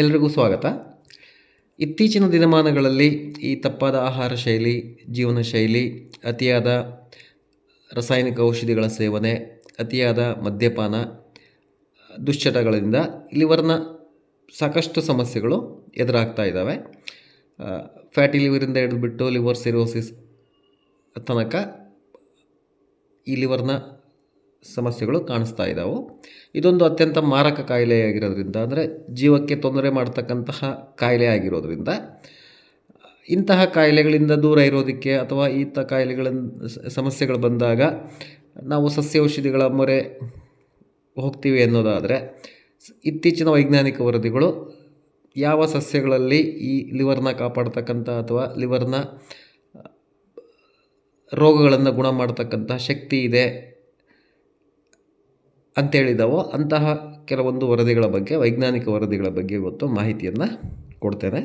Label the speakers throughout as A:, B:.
A: ಎಲ್ರಿಗೂ ಸ್ವಾಗತ. ಇತ್ತೀಚಿನ ದಿನಮಾನಗಳಲ್ಲಿ ಈ ತಪ್ಪಾದ ಆಹಾರ ಶೈಲಿ, ಜೀವನ ಶೈಲಿ, ಅತಿಯಾದ ರಾಸಾಯನಿಕ ಔಷಧಿಗಳ ಸೇವನೆ, ಅತಿಯಾದ ಮದ್ಯಪಾನ, ದುಶ್ಚಟಗಳಿಂದ ಲಿವರ್ನ ಸಾಕಷ್ಟು ಸಮಸ್ಯೆಗಳು ಎದುರಾಗ್ತಾ ಇದ್ದಾವೆ. ಫ್ಯಾಟಿ ಲಿವರಿಂದ ಹಿಡಿದುಬಿಟ್ಟು ಲಿವರ್ ಸಿರೋಸಿಸ್ ತನಕ ಈ ಲಿವರ್ನ ಸಮಸ್ಯೆಗಳು ಕಾಣಿಸ್ತಾ ಇದ್ದಾವೆ ಇದೊಂದು ಅತ್ಯಂತ ಮಾರಕ ಕಾಯಿಲೆಯಾಗಿರೋದ್ರಿಂದ ಅಂದರೆ ಜೀವಕ್ಕೆ ತೊಂದರೆ ಮಾಡ್ತಕ್ಕಂತಹ ಕಾಯಿಲೆ ಆಗಿರೋದ್ರಿಂದ, ಇಂತಹ ಕಾಯಿಲೆಗಳಿಂದ ದೂರ ಇರೋದಕ್ಕೆ ಅಥವಾ ಈತ ಕಾಯಿಲೆಗಳ ಸಮಸ್ಯೆಗಳು ಬಂದಾಗ ನಾವು ಸಸ್ಯ ಔಷಧಿಗಳ ಮೊರೆ ಹೋಗ್ತೀವಿ ಅನ್ನೋದಾದರೆ ಇತ್ತೀಚಿನ ವೈಜ್ಞಾನಿಕ ವರದಿಗಳು ಯಾವ ಸಸ್ಯಗಳಲ್ಲಿ ಈ ಲಿವರ್ನ ಕಾಪಾಡ್ತಕ್ಕಂಥ ಅಥವಾ ಲಿವರ್ನ, ರೋಗಗಳನ್ನು ಗುಣ ಮಾಡ್ತಕ್ಕಂಥ ಶಕ್ತಿ ಇದೆ ಅಂತೇಳಿದವೋ ಅಂತಹ ಕೆಲವೊಂದು ವರದಿಗಳ ಬಗ್ಗೆ, ವೈಜ್ಞಾನಿಕ ವರದಿಗಳ ಬಗ್ಗೆ ಇವತ್ತು ಮಾಹಿತಿಯನ್ನು ಕೊಡ್ತೇನೆ.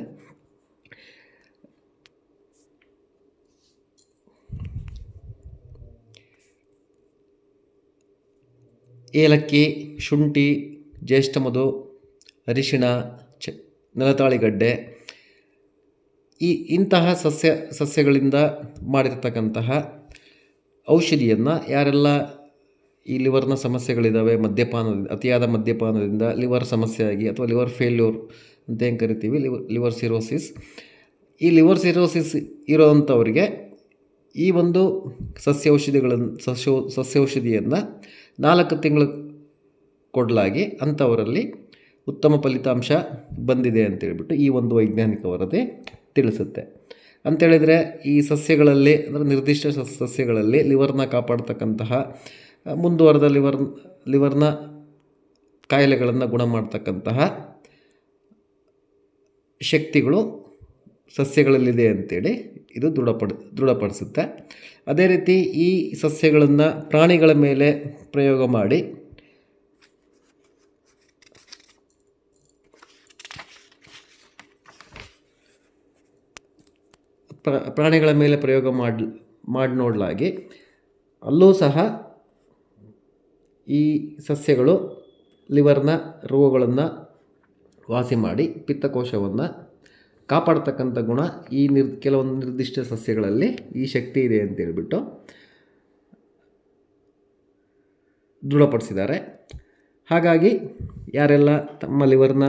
A: ಏಲಕ್ಕಿ, ಶುಂಠಿ ಜ್ಯೇಷ್ಠಮಧು ಅರಿಶಿಣ, ಚ ನೆಲತಾಳಿಗಡ್ಡೆ ಈ ಇಂತಹ ಸಸ್ಯ, ಸಸ್ಯಗಳಿಂದ ಮಾಡಿರ್ತಕ್ಕಂತಹ ಔಷಧಿಯನ್ನು ಯಾರೆಲ್ಲ ಈ ಲಿವರ್ನ ಸಮಸ್ಯೆಗಳಿದ್ದಾವೆ ಮದ್ಯಪಾನ ಅತಿಯಾದ ಮದ್ಯಪಾನದಿಂದ ಲಿವರ್ ಸಮಸ್ಯೆ ಆಗಿ ಅಥವಾ ಲಿವರ್ ಫೇಲ್ಯೂರ್ ಅಂತ ಏನು ಕರಿತೀವಿ? Liver liver cirrhosis. ಈ ಲಿವರ್ ಸಿರೋಸಿಸ್ ಇರೋವಂಥವ್ರಿಗೆ ಈ ಒಂದು ಸಸ್ಯ ಔಷಧಿಗಳನ್ನು ಸಸ್ಯ ಸಸ್ಯ ಔಷಧಿಯನ್ನು ನಾಲ್ಕು ತಿಂಗಳು ಕೊಡಲಾಗಿ ಅಂಥವರಲ್ಲಿ ಉತ್ತಮ ಫಲಿತಾಂಶ ಬಂದಿದೆ ಅಂತೇಳ್ಬಿಟ್ಟು ಈ ಒಂದು ವೈಜ್ಞಾನಿಕ ವರದಿ ತಿಳಿಸುತ್ತೆ. ಅಂತೇಳಿದರೆ ಈ ಸಸ್ಯಗಳಲ್ಲಿ, ಅಂದರೆ ನಿರ್ದಿಷ್ಟ ಸಸ್ಯಗಳಲ್ಲಿ ಲಿವರ್ನ ಕಾಪಾಡ್ತಕ್ಕಂತಹ ಮುಂದುವರೆದ ಲಿವರ್, ಲಿವರ್ನ ಕಾಯಿಲೆಗಳನ್ನು ಗುಣ ಮಾಡ್ತಕ್ಕಂತಹ ಶಕ್ತಿಗಳು ಸಸ್ಯಗಳಲ್ಲಿದೆ ಅಂತೇಳಿ ಇದು ದೃಢಪಡ, ದೃಢಪಡಿಸುತ್ತೆ. ಅದೇ ರೀತಿ ಈ ಸಸ್ಯಗಳನ್ನು ಪ್ರಾಣಿಗಳ ಮೇಲೆ ಪ್ರಯೋಗ ಮಾಡಿ ಪ್ರಾಣಿಗಳ ಮೇಲೆ ಪ್ರಯೋಗ ಮಾಡಿ ಮಾಡಿ ನೋಡಲಾಗಿ ಅಲ್ಲೂ ಸಹ ಈ ಸಸ್ಯಗಳು ಲಿವರ್ನ ರೋಗಗಳನ್ನು ವಾಸಿ ಮಾಡಿ ಪಿತ್ತಕೋಶವನ್ನು ಕಾಪಾಡ್ತಕ್ಕಂಥ ಗುಣ ಈ ನಿರ್ ಕೆಲವೊಂದು ನಿರ್ದಿಷ್ಟ ಸಸ್ಯಗಳಲ್ಲಿ ಈ ಶಕ್ತಿ ಇದೆ ಅಂತ ಅಂತೇಳ್ಬಿಟ್ಟು ದೃಢಪಡಿಸಿದ್ದಾರೆ. ಹಾಗಾಗಿ ಯಾರೆಲ್ಲ ತಮ್ಮ ಲಿವರ್ನ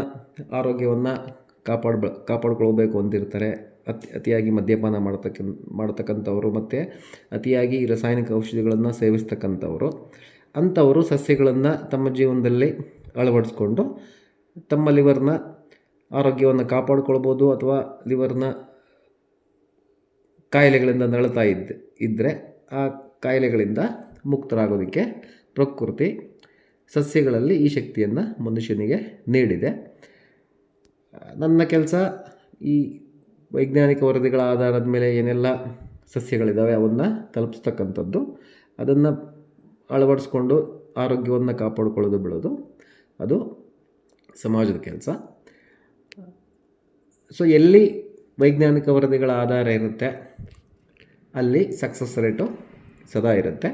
A: ಆರೋಗ್ಯವನ್ನು ಕಾಪಾಡ, ಕಾಪಾಡ್ಕೊಳ್ಬೇಕು ಅಂತಿರ್ತಾರೆ, ಅತಿ, ಅತಿಯಾಗಿ ಮದ್ಯಪಾನ ಮಾಡ್ತಕ್ಕ ಮಾಡ್ತಕ್ಕಂಥವ್ರು ಮತ್ತು ಅತಿಯಾಗಿ ರಾಸಾಯನಿಕ ಔಷಧಿಗಳನ್ನು ಸೇವಿಸ್ತಕ್ಕಂಥವ್ರು ಅಂಥವರು ಸಸ್ಯಗಳನ್ನು ತಮ್ಮ ಜೀವನದಲ್ಲಿ ಅಳವಡಿಸ್ಕೊಂಡು ತಮ್ಮ ಲಿವರ್ನ ಆರೋಗ್ಯವನ್ನು ಕಾಪಾಡ್ಕೊಳ್ಬೋದು ಅಥವಾ ಲಿವರ್ನ ಕಾಯಿಲೆಗಳಿಂದ ನರಳ್ತಾ ಇದ್ದ ಇದ್ದರೆ ಆ ಕಾಯಿಲೆಗಳಿಂದ ಮುಕ್ತರಾಗೋದಕ್ಕೆ ಪ್ರಕೃತಿ ಸಸ್ಯಗಳಲ್ಲಿ ಈ ಶಕ್ತಿಯನ್ನು ಮನುಷ್ಯನಿಗೆ ನೀಡಿದೆ. ನನ್ನ ಕೆಲಸ ಈ ವೈಜ್ಞಾನಿಕ ವರದಿಗಳ ಆಧಾರದ ಮೇಲೆ ಏನೆಲ್ಲ ಸಸ್ಯಗಳಿದ್ದಾವೆ ಅವನ್ನು ತಲುಪಿಸ್ತಕ್ಕಂಥದ್ದು, ಅದನ್ನು ಅಳವಡಿಸ್ಕೊಂಡು ಆರೋಗ್ಯವನ್ನು ಕಾಪಾಡಿಕೊಳ್ಳೋದು ಬಿಡೋದು ಅದು ಸಮಾಜದ ಕೆಲಸ. ಸೊ ಎಲ್ಲಿ ವೈಜ್ಞಾನಿಕ ವರದಿಗಳ ಆಧಾರ ಇರುತ್ತೆ, ಅಲ್ಲಿ ಸಕ್ಸಸ್ ರೇಟು ಸದಾ ಇರುತ್ತೆ.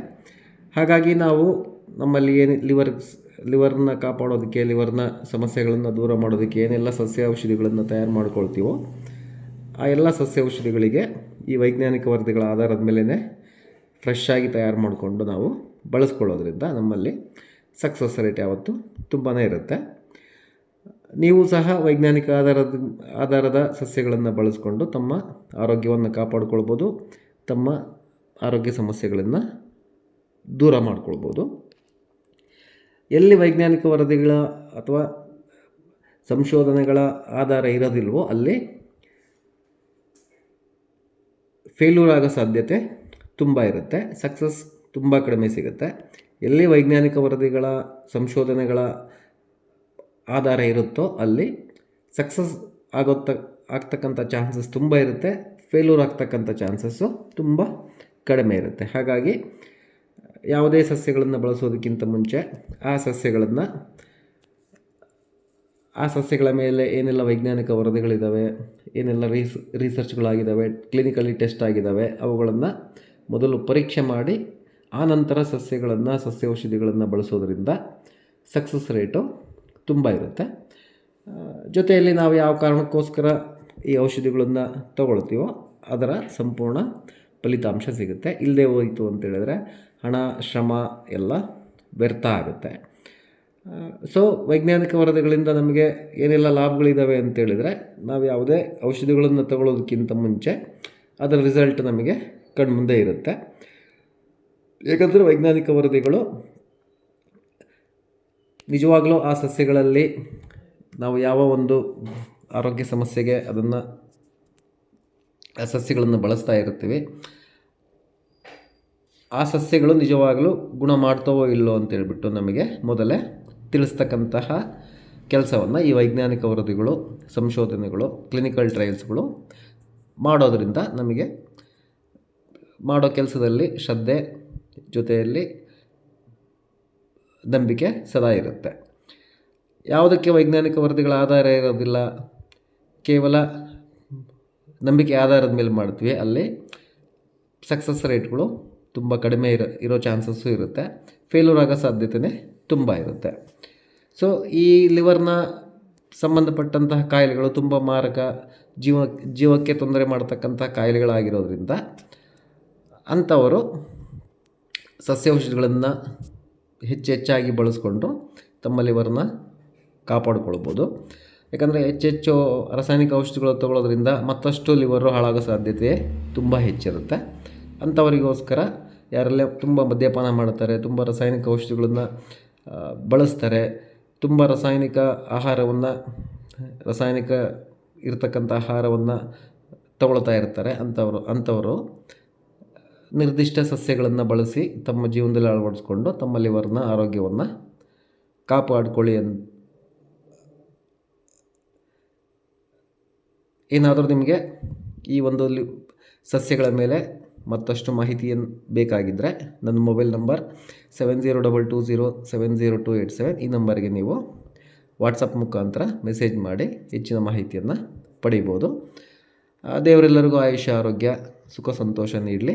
A: ಹಾಗಾಗಿ ನಾವು ನಮ್ಮಲ್ಲಿ ಏನು ಲಿವರ್ ಲಿವರ್ನ ಕಾಪಾಡೋದಕ್ಕೆ ಲಿವರ್ನ ಸಮಸ್ಯೆಗಳನ್ನು ದೂರ ಮಾಡೋದಕ್ಕೆ, ಏನೆಲ್ಲ ಸಸ್ಯ ಔಷಧಿಗಳನ್ನು ತಯಾರು ಮಾಡ್ಕೊಳ್ತೀವೋ, ಆ ಎಲ್ಲ ಸಸ್ಯ ಔಷಧಿಗಳಿಗೆ ಈ ವೈಜ್ಞಾನಿಕ ವರದಿಗಳ ಆಧಾರದ ಮೇಲೇ ಫ್ರೆಶ್ ಆಗಿ ತಯಾರು ಮಾಡಿಕೊಂಡು ನಾವು ಬಳಸ್ಕೊಳ್ಳೋದ್ರಿಂದ ನಮ್ಮಲ್ಲಿ ಸಕ್ಸಸ್ ರೇಟ್ ಯಾವತ್ತೂ ತುಂಬಾ ಇರುತ್ತೆ. ನೀವು ಸಹ ವೈಜ್ಞಾನಿಕ ಆಧಾರದ ಆಧಾರದ ಸಸ್ಯಗಳನ್ನು ಬಳಸ್ಕೊಂಡು ತಮ್ಮ ಆರೋಗ್ಯವನ್ನು ಕಾಪಾಡಿಕೊಳ್ಬೋದು, ತಮ್ಮ ಆರೋಗ್ಯ ಸಮಸ್ಯೆಗಳನ್ನು ದೂರ ಮಾಡ್ಕೊಳ್ಬೋದು. ಎಲ್ಲಿ ವೈಜ್ಞಾನಿಕ ವರದಿಗಳ ಅಥವಾ ಸಂಶೋಧನೆಗಳ ಆಧಾರ ಇರೋದಿಲ್ವೋ ಅಲ್ಲಿ ಫೇಲ್ಯೂರ್ ಆಗೋ ಸಾಧ್ಯತೆ ತುಂಬ ಇರುತ್ತೆ. ಸಕ್ಸಸ್ ತುಂಬ ಕಡಿಮೆ ಸಿಗುತ್ತೆ. ಎಲ್ಲಿ ವೈಜ್ಞಾನಿಕ ವರದಿಗಳ ಸಂಶೋಧನೆಗಳ ಆಧಾರ ಇರುತ್ತೋ ಅಲ್ಲಿ ಸಕ್ಸಸ್ ಆಗೋತ್ತ, ಆಗ್ತಕ್ಕಂಥ ಚಾನ್ಸಸ್ ತುಂಬ ಇರುತ್ತೆ. ಫೇಲ್ಯೂರ್ ಆಗ್ತಕ್ಕಂಥ ಚಾನ್ಸಸ್ಸು ತುಂಬ ಕಡಿಮೆ ಇರುತ್ತೆ. ಹಾಗಾಗಿ ಯಾವುದೇ ಸಸ್ಯಗಳನ್ನು ಬಳಸೋದಕ್ಕಿಂತ ಮುಂಚೆ ಆ ಸಸ್ಯಗಳನ್ನು, ಆ ಸಸ್ಯಗಳ ಮೇಲೆ ಏನೆಲ್ಲ ವೈಜ್ಞಾನಿಕ ವರದಿಗಳಿದ್ದಾವೆ ಏನೆಲ್ಲ ರೀಸ್ ರಿಸರ್ಚ್ಗಳಾಗಿದ್ದಾವೆ ಕ್ಲಿನಿಕಲಿ ಟೆಸ್ಟ್ ಆಗಿದ್ದಾವೆ ಅವುಗಳನ್ನು ಮೊದಲು ಪರೀಕ್ಷೆ ಮಾಡಿ ಆ ನಂತರ ಸಸ್ಯಗಳನ್ನು ಸಸ್ಯ ಔಷಧಿಗಳನ್ನು ಬಳಸೋದ್ರಿಂದ ಸಕ್ಸಸ್ ರೇಟು ತುಂಬ ಇರುತ್ತೆ. ಜೊತೆಯಲ್ಲಿ ನಾವು ಯಾವ ಕಾರಣಕ್ಕೋಸ್ಕರ ಈ ಔಷಧಿಗಳನ್ನು ತಗೊಳ್ತೀವೋ ಅದರ ಸಂಪೂರ್ಣ ಫಲಿತಾಂಶ ಸಿಗುತ್ತೆ. ಇಲ್ಲದೆ ಹೋಯಿತು ಅಂತ ಹೇಳಿದ್ರೆ ಹಣ, ಶ್ರಮ ಎಲ್ಲ ವ್ಯರ್ಥ ಆಗುತ್ತೆ. ಸೊ ವೈಜ್ಞಾನಿಕ ವರದಿಗಳಿಂದ ನಮಗೆ ಏನೆಲ್ಲ ಲಾಭಗಳಿದ್ದಾವೆ ಅಂತೇಳಿದರೆ ನಾವು ಯಾವುದೇ ಔಷಧಿಗಳನ್ನು ತಗೊಳ್ಳೋದಕ್ಕಿಂತ ಮುಂಚೆ ಅದರ ರಿಸಲ್ಟ್ ನಮಗೆ ಕಣ್ಮುಂದೆ ಇರುತ್ತೆ. ಏಕೆಂದರೆ ವೈಜ್ಞಾನಿಕ ವರದಿಗಳು ನಿಜವಾಗಲೂ ಆ ಸಸ್ಯಗಳಲ್ಲಿ ನಾವು ಯಾವ ಒಂದು ಆರೋಗ್ಯ ಸಮಸ್ಯೆಗೆ ಅದನ್ನು ಆ ಸಸ್ಯಗಳನ್ನು ಬಳಸ್ತಾ ಇರ್ತೀವಿ ಆ ಸಸ್ಯಗಳು ನಿಜವಾಗಲೂ ಗುಣ ಮಾಡ್ತವೋ ಇಲ್ಲೋ ಅಂತೇಳ್ಬಿಟ್ಟು ನಮಗೆ ಮೊದಲೇ ತಿಳಿಸ್ತಕ್ಕಂತಹ ಕೆಲಸವನ್ನು ಈ ವೈಜ್ಞಾನಿಕ ವರದಿಗಳು, ಸಂಶೋಧನೆಗಳು ಕ್ಲಿನಿಕಲ್ ಟ್ರಯಲ್ಸ್ಗಳು ಮಾಡೋದರಿಂದ ನಮಗೆ ಮಾಡೋ ಕೆಲಸದಲ್ಲಿ ಶ್ರದ್ಧೆ ಜೊತೆಯಲ್ಲಿ ನಂಬಿಕೆ ಸದಾ ಇರುತ್ತೆ. ಯಾವುದಕ್ಕೆ ವೈಜ್ಞಾನಿಕ ವರದಿಗಳ ಆಧಾರ ಇರೋದಿಲ್ಲ? ಕೇವಲ ನಂಬಿಕೆ ಆಧಾರದ ಮೇಲೆ ಮಾಡ್ತೀವಿ. ಅಲ್ಲಿ ಸಕ್ಸಸ್ ರೇಟ್ಗಳು ತುಂಬ ಕಡಿಮೆ ಇರೋ ಇರೋ ಚಾನ್ಸಸ್ಸು ಇರುತ್ತೆ. ಫೇಲ್ಯೂರ್ ಆಗೋ ಸಾಧ್ಯತೆಯೇ ತುಂಬ ಇರುತ್ತೆ. ಸೊ ಈ ಲಿವರ್ನ ಸಂಬಂಧಪಟ್ಟಂತಹ ಕಾಯಿಲೆಗಳು ತುಂಬ ಮಾರಕ, ಜೀವ, ಜೀವಕ್ಕೆ ತೊಂದರೆ ಮಾಡ್ತಕ್ಕಂಥ ಕಾಯಿಲೆಗಳಾಗಿರೋದ್ರಿಂದ ಅಂಥವರು ಸಸ್ಯೌಷಧಿಗಳನ್ನು ಹೆಚ್ಚು ಹೆಚ್ಚಾಗಿ ಬಳಸ್ಕೊಂಡು ತಮ್ಮ ಲಿವರ್ನ ಕಾಪಾಡಿಕೊಳ್ಬೋದು. ಯಾಕಂದರೆ ಹೆಚ್ಚೆಚ್ಚು ರಾಸಾಯನಿಕ ಔಷಧಿಗಳು ತಗೊಳ್ಳೋದ್ರಿಂದ ಮತ್ತಷ್ಟು ಲಿವರು ಹಾಳಾಗೋ ಸಾಧ್ಯತೆ ತುಂಬ ಹೆಚ್ಚಿರುತ್ತೆ. ಅಂಥವರಿಗೋಸ್ಕರ ಯಾರೆಲ್ಲ ತುಂಬ ಮದ್ಯಪಾನ ಮಾಡ್ತಾರೆ, ತುಂಬ ರಾಸಾಯನಿಕ ಔಷಧಿಗಳನ್ನು ಬಳಸ್ತಾರೆ, ತುಂಬ ರಾಸಾಯನಿಕ ಆಹಾರವನ್ನು, ರಾಸಾಯನಿಕ ಇರತಕ್ಕಂಥ ಆಹಾರವನ್ನು ತಗೊಳ್ತಾ ಇರ್ತಾರೆ ಅಂಥವರು ಅಂಥವರು. ನಿರ್ದಿಷ್ಟ ಸಸ್ಯಗಳನ್ನು ಬಳಸಿ ತಮ್ಮ ಜೀವನದಲ್ಲಿ ಅಳವಡಿಸ್ಕೊಂಡು ತಮ್ಮ ಲಿವರ್ನ ಆರೋಗ್ಯವನ್ನು ಕಾಪಾಡಿಕೊಳ್ಳಿ ಅನ್, ಏನಾದರೂ ನಿಮಗೆ ಈ ಒಂದು ಲಿ, ಸಸ್ಯಗಳ ಮೇಲೆ ಮತ್ತಷ್ಟು ಮಾಹಿತಿಯನ್ನು ಬೇಕಾಗಿದ್ದರೆ ನನ್ನ mobile number seven zero double two zero seven zero two eight seven ಈ ನಂಬರ್ಗೆ ನೀವು ವಾಟ್ಸಪ್ ಮುಖಾಂತರ ಮೆಸೇಜ್ ಮಾಡಿ ಹೆಚ್ಚಿನ ಮಾಹಿತಿಯನ್ನು ಪಡೀಬೋದು. ದೇವರೆಲ್ಲರಿಗೂ ಆಯುಷ್ಯ, ಆರೋಗ್ಯ, ಸುಖ, ಸಂತೋಷ ನೀಡಲಿ.